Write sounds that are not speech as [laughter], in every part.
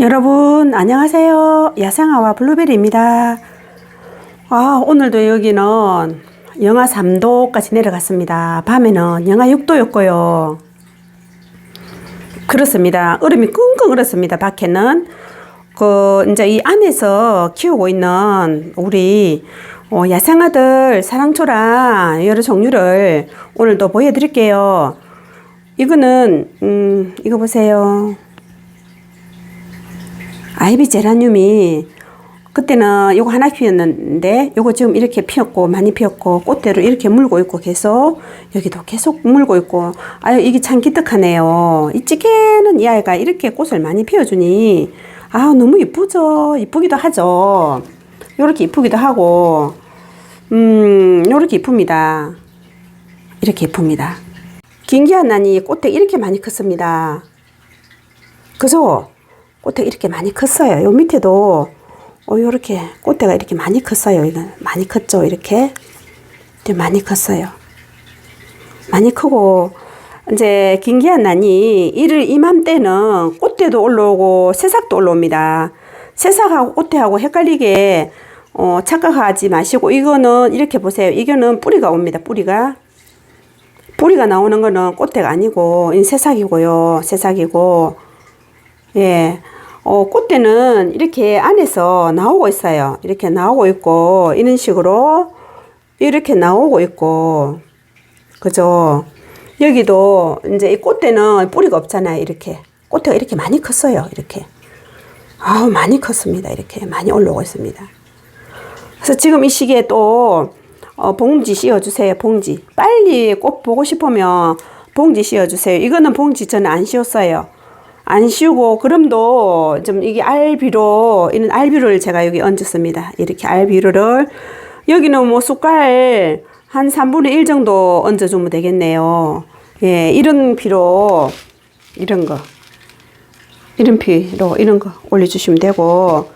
여러분 안녕하세요. 야생아와 블루베리입니다. 아 오늘도 여기는 영하 3도까지 내려갔습니다. 밤에는 영하 6도였고요. 그렇습니다. 얼음이 끙끙 얼었습니다. 밖에는. 그 이제 이 안에서 키우고 있는 우리 어, 야생아들 사랑초랑 여러 종류를 오늘도 보여드릴게요. 이거는 음 이거 보세요 아이비 제라늄이 그때는 요거 하나 피었는데 요거 지금 이렇게 피었고 많이 피었고 꽃대로 이렇게 물고 있고 계속 여기도 계속 물고 있고 아유 이게 참 기특하네요. 이 찌개는 이 아이가 이렇게 꽃을 많이 피워주니 아 너무 이쁘죠? 이쁘기도 하죠. 요렇게 이쁘기도 하고 음 요렇게 이쁩니다. 이렇게 이쁩니다. 긴기한 난이 꽃대 이렇게 많이 컸습니다. 그죠 꽃대가 이렇게 많이 컸어요. 요 밑에도 어 요렇게 꽃대가 이렇게 많이 컸어요. 이건 많이 컸죠. 이렇게 네, 많이 컸어요. 많이 크고 이제 긴기한 난이 이를 이맘때는 꽃대도 올라오고 새싹도 올라옵니다. 새싹하고 꽃대하고 헷갈리게 어, 착각하지 마시고 이거는 이렇게 보세요. 이거는 뿌리가 옵니다. 뿌리가 뿌리가 나오는 거는 꽃대가 아니고 이 새싹이고요. 새싹이고 예. 어, 꽃대는 이렇게 안에서 나오고 있어요. 이렇게 나오고 있고, 이런 식으로 이렇게 나오고 있고, 그죠? 여기도 이제 이 꽃대는 뿌리가 없잖아요. 이렇게. 꽃대가 이렇게 많이 컸어요. 이렇게. 아우, 많이 컸습니다. 이렇게. 많이 올라오고 있습니다. 그래서 지금 이 시기에 또, 어, 봉지 씌워주세요. 봉지. 빨리 꽃 보고 싶으면 봉지 씌워주세요. 이거는 봉지 저는 안 씌웠어요. 안 씌우고 그럼도 좀 이게 알비로 이는 알비로를 제가 여기 얹었습니다. 이렇게 알비로를 여기는 뭐 숟갈 한 3분의 1 정도 얹어주면 되겠네요. 예, 이런 비로 이런 거 이런 비로 이런 거 올려주시면 되고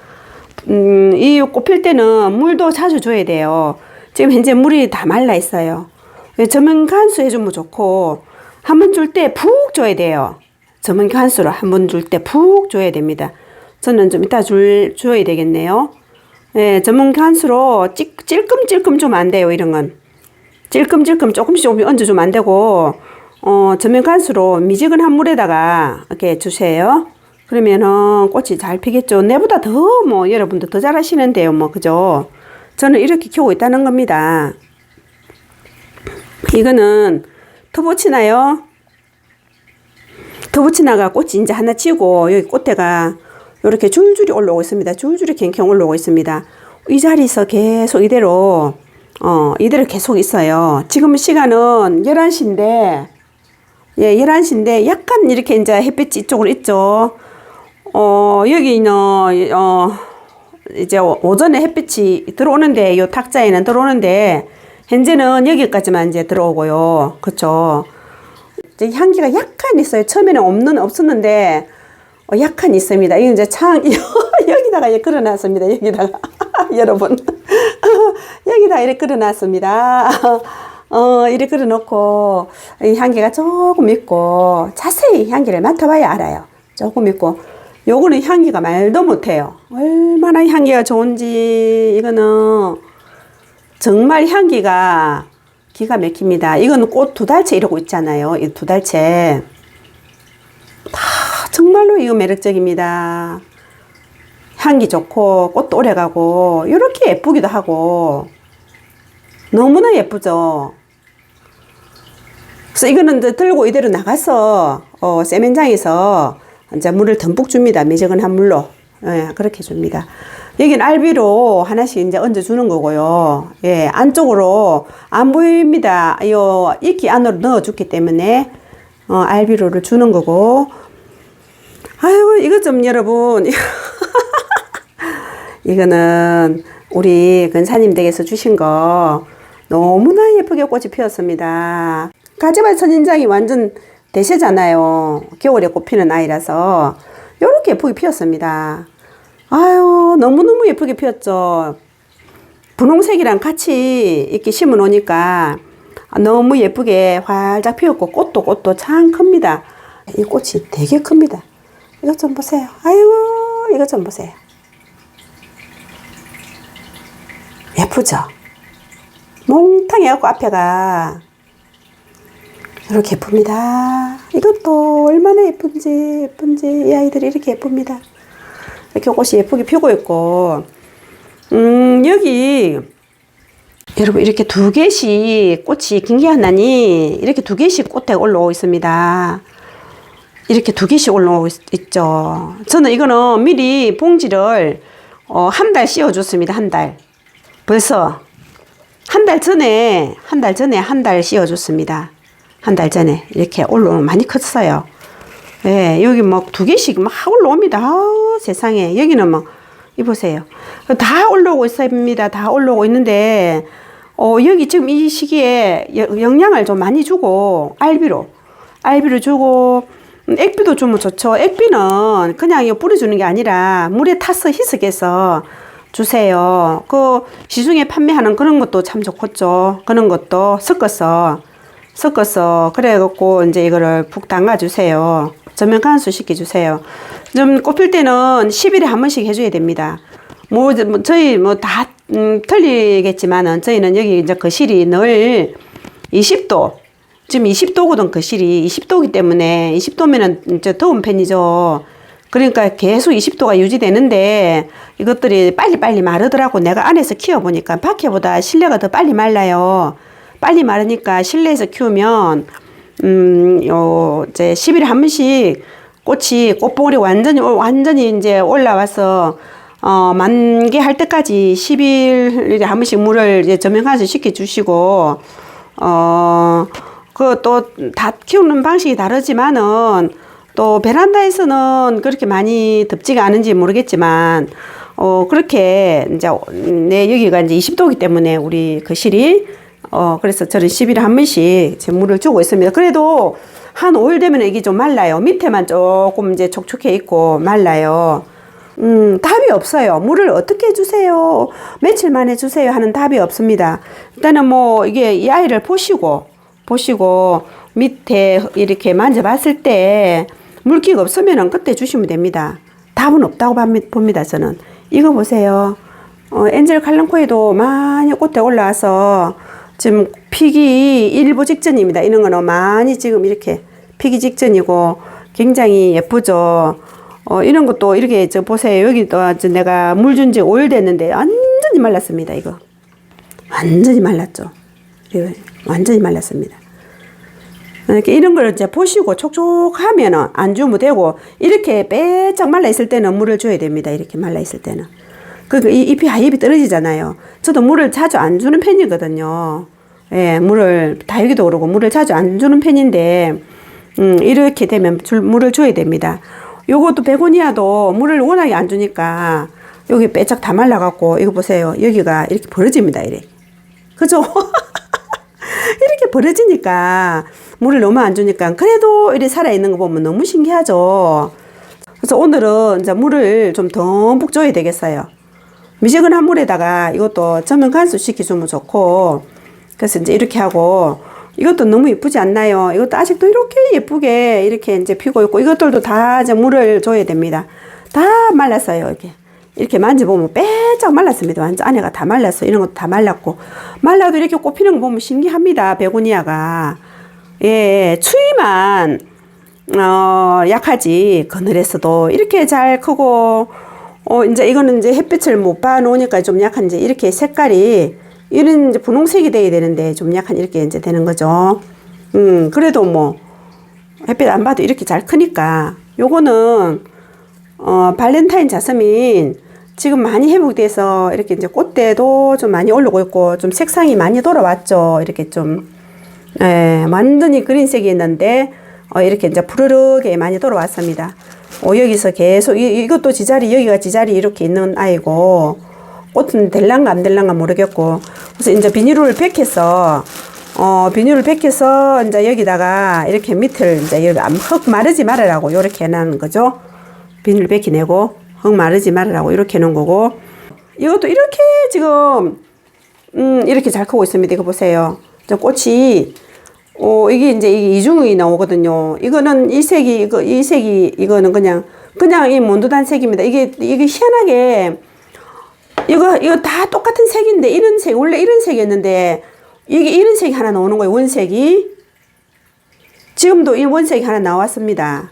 음, 이 꽃필 때는 물도 자주 줘야 돼요. 지금 현재 물이 다 말라 있어요. 저면 간수 해주면 좋고 한 번 줄 때 푹 줘야 돼요. 저문 간수로 한 번 줄 때 푹 줘야 됩니다. 저는 좀 이따 줄, 줘야 되겠네요. 예, 전문 간수로 찔, 찔끔찔끔 주면 안 돼요, 이런 건. 찔끔찔끔 조금씩 조금씩 얹어주면 안 되고, 어, 전면 간수로 미지근한 물에다가 이렇게 주세요. 그러면은 꽃이 잘 피겠죠. 내보다 더 뭐 여러분도 더 잘하시는데요, 뭐, 그죠? 저는 이렇게 키우고 있다는 겁니다. 이거는 터보 치나요? 터부치나가 꽃이 이제 하나 치고 여기 꽃대가 이렇게 줄줄이 올라오고 있습니다. 줄줄이 갱갱 올라오고 있습니다. 이 자리에서 계속 이대로 어 이대로 계속 있어요. 지금 시간은 11시인데 예, 11시인데 약간 이렇게 이제 햇빛이 이쪽으로 있죠. 어, 여기는 어 이제 오전에 햇빛이 들어오는데 요 탁자에는 들어오는데 현재는 여기까지만 이제 들어오고요. 그렇죠? 이제 향기가 약간 있어요. 처음에는 없는 없었는데 어, 약간 있습니다. 이거 이제 창 [laughs] 여기다가 이제 끌어놨습니다. 여기다가 [laughs] 여러분 [laughs] 여기다 이렇게 끌어놨습니다. 어 이렇게 끌어놓고 이 향기가 조금 있고 자세히 향기를 맡아봐야 알아요. 조금 있고 요거는 향기가 말도 못해요. 얼마나 향기가 좋은지 이거는 정말 향기가 기가 막힙니다. 이거는 꽃 두 달째 이러고 있잖아요. 이 두 달째. 다 정말로 이거 매력적입니다. 향기 좋고 꽃도 오래 가고 이렇게 예쁘기도 하고 너무나 예쁘죠. 그래서 이거는 들고 이대로 나가서 어, 세면장에서 이제 물을 듬뿍 줍니다. 미지근한 물로 예, 그렇게 줍니다. 여기는 알비로 하나씩 이제 얹어주는 거고요. 예, 안쪽으로 안 보입니다. 요 이끼 안으로 넣어줬기 때문에 어, 알비로를 주는 거고. 아이고 이것 좀 여러분 [laughs] 이거는 우리 근사님 댁에서 주신 거 너무나 예쁘게 꽃이 피었습니다. 가지발 선인장이 완전 대세잖아요. 겨울에 꽃 피는 아이라서 이렇게 예쁘게 피었습니다. 아유, 너무너무 예쁘게 피었죠. 분홍색이랑 같이 이렇게 심어 놓으니까 너무 예쁘게 활짝 피었고 꽃도 꽃도 참 큽니다. 이 꽃이 되게 큽니다. 이것 좀 보세요. 아이고 이것 좀 보세요. 예쁘죠? 몽땅 해갖고 앞에가 이렇게 예쁩니다. 이것도 얼마나 예쁜지 예쁜지 이 아이들이 이렇게 예쁩니다. 이렇게 꽃이 예쁘게 피고 있고 음 여기 여러분 이렇게 두 개씩 꽃이 긴게 하나니 이렇게 두 개씩 꽃에 올라오고 있습니다. 이렇게 두 개씩 올라오고 있, 죠 저는 이거는 미리 봉지를 어, 한 달 씌워줬습니다. 한 달. 벌써 한 달 전에 한 달 전에 한 달 씌워줬습니다. 한 달 전에 이렇게 올라오면 많이 컸어요. 예, 여기 막 두 개씩 막 올라옵니다. 아우, 세상에 여기는 막 이보세요. 다 올라오고 있습니다. 다 올라오고 있는데 어, 여기 지금 이 시기에 여- 영양을 좀 많이 주고 알비로 알비를 주고 음, 액비도 주면 좋죠. 액비는 그냥 이거 뿌려주는 게 아니라 물에 타서 희석해서 주세요. 그 시중에 판매하는 그런 것도 참 좋겠죠. 그런 것도 섞어서 섞어서 그래갖고 이제 이거를 푹 담가 주세요. 전면 간수 시켜 주세요. 좀 꼽힐 때는 10일에 한 번씩 해줘야 됩니다. 뭐, 뭐 저희 뭐다 음, 틀리겠지만은 저희는 여기 이제 거실이 늘 20도 지금 20도거든 거실이 20도기 때문에 20도면은 이제 더운 편이죠. 그러니까 계속 20도가 유지되는데 이것들이 빨리빨리 마르더라고 내가 안에서 키워보니까 밖에보다 실내가 더 빨리 말라요. 빨리 마르니까 실내에서 키우면 음, 요 이제 10일에 한 번씩 꽃이 꽃봉오리 완전히 완전히 이제 올라와서 어, 만개 할 때까지 10일에 한 번씩 물을 이제 저명하서 시켜 주시고 어, 그 또 다 키우는 방식이 다르지만은 또 베란다에서는 그렇게 많이 덥지가 않은지 모르겠지만 어, 그렇게 이제 내 여기가 이제 20도이기 때문에 우리 거실이 어, 그래서 저는 10일에 한 번씩 제 물을 주고 있습니다. 그래도 한 5일 되면 이게 좀 말라요. 밑에만 조금 이제 촉촉해 있고 말라요. 음, 답이 없어요. 물을 어떻게 주세요? 며칠 만에 주세요 하는 답이 없습니다. 일단은 뭐 이게 이 아이를 보시고 보시고 밑에 이렇게 만져봤을 때 물기가 없으면은 그때 주시면 됩니다. 답은 없다고 봅니- 봅니다. 저는 이거 보세요. 어, 엔젤 칼럼코에도 많이 꽃에 올라와서 지금 피기 일부 직전입니다. 이런 거는 많이 지금 이렇게 피기 직전이고 굉장히 예쁘죠. 어, 이런 것도 이렇게 저 보세요. 여기도 저 내가 물 준 지 5일 됐는데 완전히 말랐습니다. 이거. 완전히 말랐죠. 이거 완전히 말랐습니다. 이렇게 이런 걸 이제 보시고 촉촉하면은 안 주면 되고 이렇게 빼짝 말라 있을 때는 물을 줘야 됩니다. 이렇게 말라 있을 때는. 그러니까 이 잎이 하잎이 떨어지잖아요. 저도 물을 자주 안 주는 편이거든요. 예, 물을 다육이도 그러고 물을 자주 안 주는 편인데 음, 이렇게 되면 줄, 물을 줘야 됩니다. 요것도 베고니아도 물을 워낙에 안 주니까 여기 빼짝 다 말라갖고 이거 보세요. 여기가 이렇게 벌어집니다. 이래. 그죠? [laughs] 이렇게 벌어지니까 물을 너무 안 주니까 그래도 이렇게 살아있는 거 보면 너무 신기하죠. 그래서 오늘은 이제 물을 좀 듬뿍 줘야 되겠어요. 미지근한 물에다가 이것도 전면 간수 시켜주면 좋고 그래서 이제 이렇게 하고 이것도 너무 예쁘지 않나요? 이것도 아직도 이렇게 예쁘게 이렇게 이제 피고 있고 이것들도 다 이제 물을 줘야 됩니다. 다 말랐어요, 이렇게. 이렇게 만져보면 빼짝 말랐습니다. 완전 안에가 다 말랐어. 이런 것도 다 말랐고. 말라도 이렇게 꽃피는 거 보면 신기합니다. 베고니아가. 예, 추위만, 어, 약하지. 그늘에서도 이렇게 잘 크고, 어, 이제 이거는 이제 햇빛을 못 봐놓으니까 좀 약한지 이렇게 색깔이 이런 이제 분홍색이 돼야 되는데 좀 약한 이렇게 이제 되는 거죠. 음, 그래도 뭐 햇빛 안 봐도 이렇게 잘 크니까 요거는 어, 발렌타인 자스민 지금 많이 회복돼서 이렇게 이제 꽃대도 좀 많이 올라오고 있고 좀 색상이 많이 돌아왔죠. 이렇게 좀 예, 완전히 그린색이 있는데 어, 이렇게 이제 푸르르게 많이 돌아왔습니다. 어, 여기서 계속 이, 이것도 지자리 여기가 지자리 이렇게 있는 아이고 꽃은 될란가 안 될란가 모르겠고 그래서 이제 비닐을 팩해서 어 비닐을 팩해서 이제 여기다가 이렇게 밑을 이제 흙 마르지 말으라고 이렇게 해놓은 거죠. 비닐 팩이 내고 흙 마르지 말으라고 이렇게 해놓은 거고 이것도 이렇게 지금 음 이렇게 잘 크고 있습니다. 이거 보세요. 저 꽃이 어 이게 이제 이중이 나오거든요. 이거는 이 색이 이거 이 색이 이거는 그냥 그냥 이 몬드단 색입니다. 이게 이게 희한하게 이거 이거 다 똑같은 색인데 이런 색 원래 이런 색이었는데 이게 이런 색이 하나 나오는 거예요. 원색이 지금도 이 원색이 하나 나왔습니다.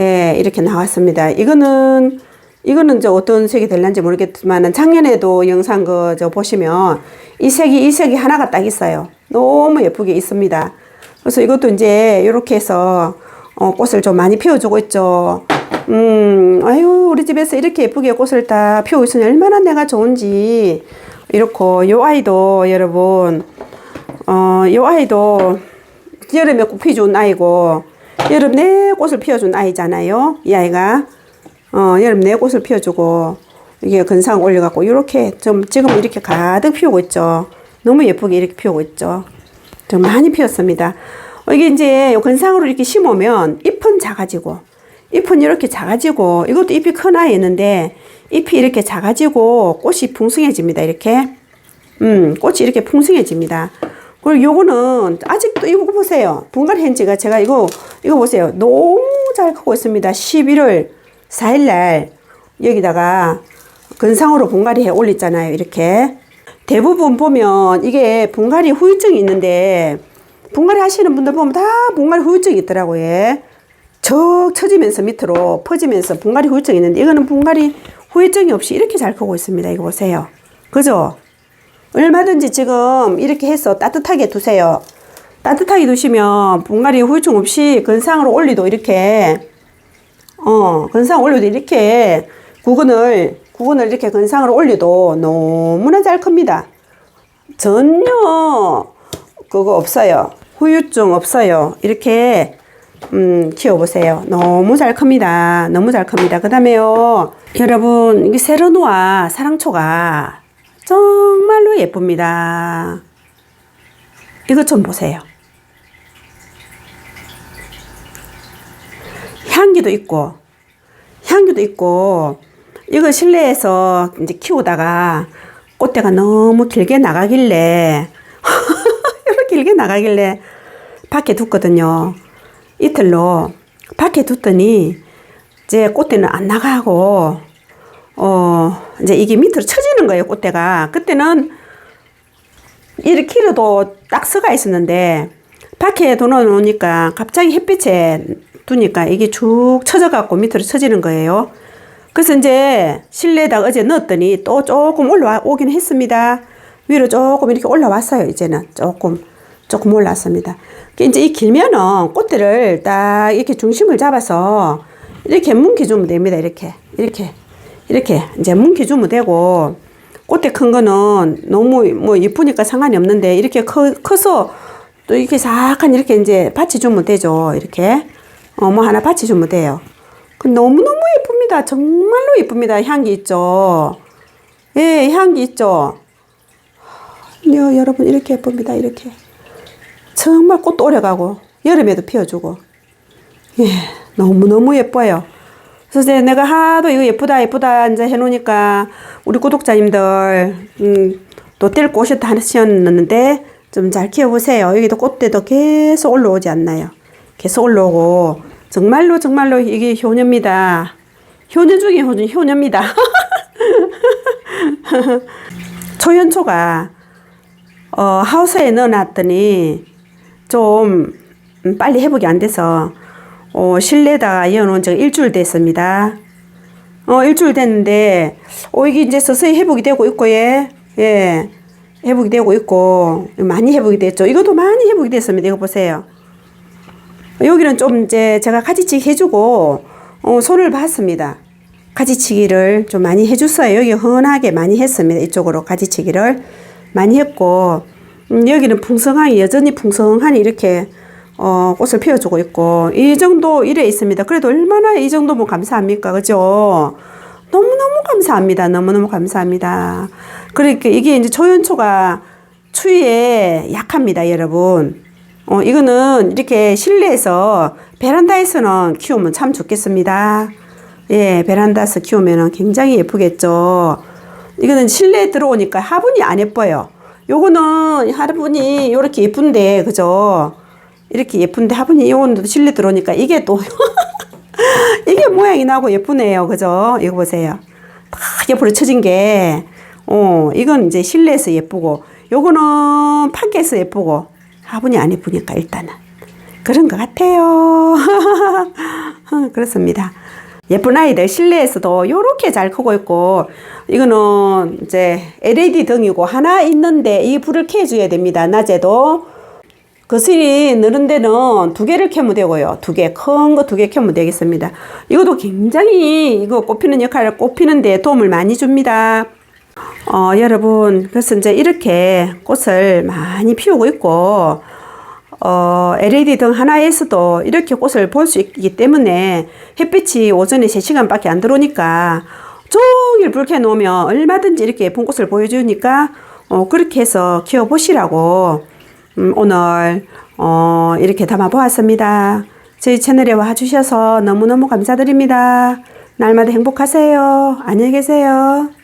예, 이렇게 나왔습니다. 이거는 이거는 저 어떤 색이 될란지 모르겠지만 작년에도 영상 그 저 보시면 이 색이 이 색이 하나가 딱 있어요. 너무 예쁘게 있습니다. 그래서 이것도 이제 이렇게 해서 어, 꽃을 좀 많이 피워주고 있죠. 음, 아유 우리 집에서 이렇게 예쁘게 꽃을 다 피우고 있으니 얼마나 내가 좋은지 이렇고 요 아이도 여러분 어, 요 아이도 여름에 꽃 피워준 아이고 여름 내 꽃을 피워준 아이잖아요. 이 아이가 어, 여름 내 꽃을 피워주고 이게 근상 올려갖고 이렇게 좀 지금 이렇게 가득 피우고 있죠. 너무 예쁘게 이렇게 피우고 있죠. 좀 많이 피었습니다. 어, 이게 이제 요 근상으로 이렇게 심으면 잎은 작아지고 잎은 이렇게 작아지고 이것도 잎이 큰 아이였는데 잎이 이렇게 작아지고 꽃이 풍성해집니다. 이렇게 음 꽃이 이렇게 풍성해집니다. 그리고 요거는 아직도 이거 보세요. 분갈 헨지가 제가 이거 이거 보세요. 너무 잘 크고 있습니다. 11월 4일 날 여기다가 근상으로 분갈이 해 올렸잖아요. 이렇게 대부분 보면 이게 분갈이 후유증이 있는데 분갈이 하시는 분들 보면 다 분갈이 후유증이 있더라고요. 예. 적 쳐지면서 밑으로 퍼지면서 분갈이 후유증이 있는데 이거는 분갈이 후유증이 없이 이렇게 잘 크고 있습니다. 이거 보세요. 그죠? 얼마든지 지금 이렇게 해서 따뜻하게 두세요. 따뜻하게 두시면 분갈이 후유증 없이 근상으로 올리도 이렇게 어 근상 올려도 이렇게 구근을 구근을 이렇게 근상으로 올려도 너무나 잘 큽니다. 전혀 그거 없어요. 후유증 없어요. 이렇게 음, 키워보세요. 너무 잘 큽니다. 너무 잘 큽니다. 그 다음에요. 여러분, 이 세르노아 사랑초가 정말로 예쁩니다. 이것 좀 보세요. 향기도 있고, 향기도 있고, 이거 실내에서 이제 키우다가 꽃대가 너무 길게 나가길래, [laughs] 이렇게 길게 나가길래 밖에 뒀거든요. 이틀로 밖에 뒀더니 이제 꽃대는 안 나가고, 어, 이제 이게 밑으로 쳐지는 거예요, 꽃대가. 그때는 이렇게 길어도 딱 서가 있었는데, 밖에 둬놓으니까 갑자기 햇빛에 두니까 이게 쭉 쳐져갖고 밑으로 쳐지는 거예요. 그래서 이제 실내에다 어제 넣었더니 또 조금 올라와 오긴 했습니다. 위로 조금 이렇게 올라왔어요, 이제는. 조금, 조금 올랐습니다. 이제 이 길면은 꽃대를 딱 이렇게 중심을 잡아서 이렇게 뭉개주면 됩니다. 이렇게, 이렇게, 이렇게 이제 뭉개주면 되고, 꽃대 큰 거는 너무 뭐 예쁘니까 상관이 없는데 이렇게 커, 커서 또 이렇게 sak한 이렇게 이제 받쳐주면 되죠. 이렇게. 어, 뭐 하나 받쳐주면 돼요. 그 너무너무 예쁩니다. 정말로 예쁩니다. 향기 있죠. 예, 향기 있죠. 여, 여러분, 이렇게 예쁩니다. 이렇게. 정말 꽃도 오래 가고, 여름에도 피워주고. 예, 너무너무 예뻐요. 그래서 내가 하도 이거 예쁘다, 예쁘다, 이제 해놓으니까, 우리 구독자님들, 음, 또뗄 곳이 다 하셨는데, 좀 잘 키워보세요. 여기도 꽃대도 계속 올라오지 않나요? 계속 올라오고, 정말로, 정말로 이게 효녀입니다. 효녀 중에 효녀, 효녀입니다. 초연초가, 어, 하우스에 넣어놨더니, 좀, 음, 빨리 회복이 안 돼서, 어, 실내에다가 이어놓은 지가 일주일 됐습니다. 어, 일주일 됐는데, 어, 이게 이제 서서히 회복이 되고 있고, 예. 예. 회복이 되고 있고, 많이 회복이 됐죠. 이것도 많이 회복이 됐습니다. 이거 보세요. 여기는 좀 이제 제가 가지치기 해주고, 어, 손을 봤습니다. 가지치기를 좀 많이 해줬어요. 여기 흔하게 많이 했습니다. 이쪽으로 가지치기를 많이 했고, 음, 여기는 풍성하게, 여전히 풍성하니 이렇게, 어, 꽃을 피워주고 있고, 이 정도 이래 있습니다. 그래도 얼마나 이 정도면 감사합니까? 그죠? 너무너무 감사합니다. 너무너무 감사합니다. 그러니까 이게 이제 초연초가 추위에 약합니다, 여러분. 어, 이거는 이렇게 실내에서 베란다에서는 키우면 참 좋겠습니다. 예, 베란다에서 키우면 굉장히 예쁘겠죠. 이거는 실내에 들어오니까 화분이 안 예뻐요. 요거는 화분이 이렇게 예쁜데, 그죠? 이렇게 예쁜데 화분이 요거는 실내 들어오니까 이게 또 [laughs] 이게 모양이 나고 예쁘네요. 그죠? 이거 보세요. 딱 옆으로 쳐진 게, 어, 이건 이제 실내에서 예쁘고, 요거는 밖에서 예쁘고, 화분이 안 예쁘니까 일단은. 그런 것 같아요. [laughs] 그렇습니다. 예쁜 아이들 실내에서도 요렇게 잘 크고 있고, 이거는 이제 LED 등이고, 하나 있는데 이 불을 켜줘야 됩니다. 낮에도. 거실이 느는 데는 두 개를 켜면 되고요. 두 개, 큰 거 두 개 켜면 되겠습니다. 이것도 굉장히 이거 꽃피는 역할을 꽃피는데 도움을 많이 줍니다. 어, 여러분, 그래서 이제 이렇게 꽃을 많이 피우고 있고, 어, LED 등 하나에서도 이렇게 꽃을 볼 수 있기 때문에 햇빛이 오전에 3시간밖에 안 들어오니까 종일 불켜 놓으면 얼마든지 이렇게 예쁜 꽃을 보여주니까 어, 그렇게 해서 키워보시라고 음, 오늘 어, 이렇게 담아 보았습니다. 저희 채널에 와주셔서 너무너무 감사드립니다. 날마다 행복하세요. 안녕히 계세요.